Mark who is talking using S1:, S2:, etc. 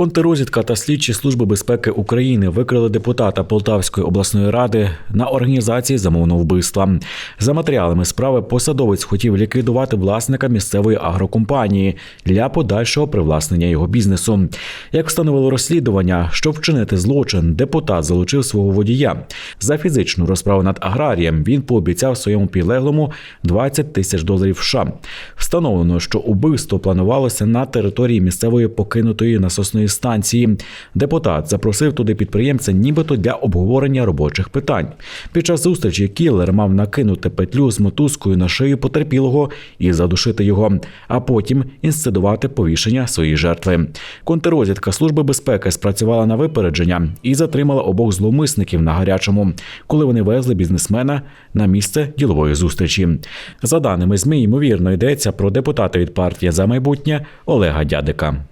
S1: Контррозвідка та слідчі служби безпеки України викрили депутата Полтавської обласної ради на організації замовного вбивства. За матеріалами справи посадовець хотів ліквідувати власника місцевої агрокомпанії для подальшого привласнення його бізнесу. Як встановило розслідування, щоб вчинити злочин, депутат залучив свого водія. За фізичну розправу над аграрієм він пообіцяв своєму підлеглому 20 тисяч доларів США. Встановлено, що убивство планувалося на території місцевої покинутої насосної станції. Депутат запросив туди підприємця, нібито для обговорення робочих питань. Під час зустрічі кілер мав накинути петлю з мотузкою на шию потерпілого і задушити його, а потім інсценувати повішення своєї жертви. Контррозвідка служби безпеки спрацювала на випередження і затримала обох зловмисників на гарячому, коли вони везли бізнесмена на місце ділової зустрічі. За даними ЗМІ, ймовірно йдеться про депутата від партії за майбутнє Олега Дядика.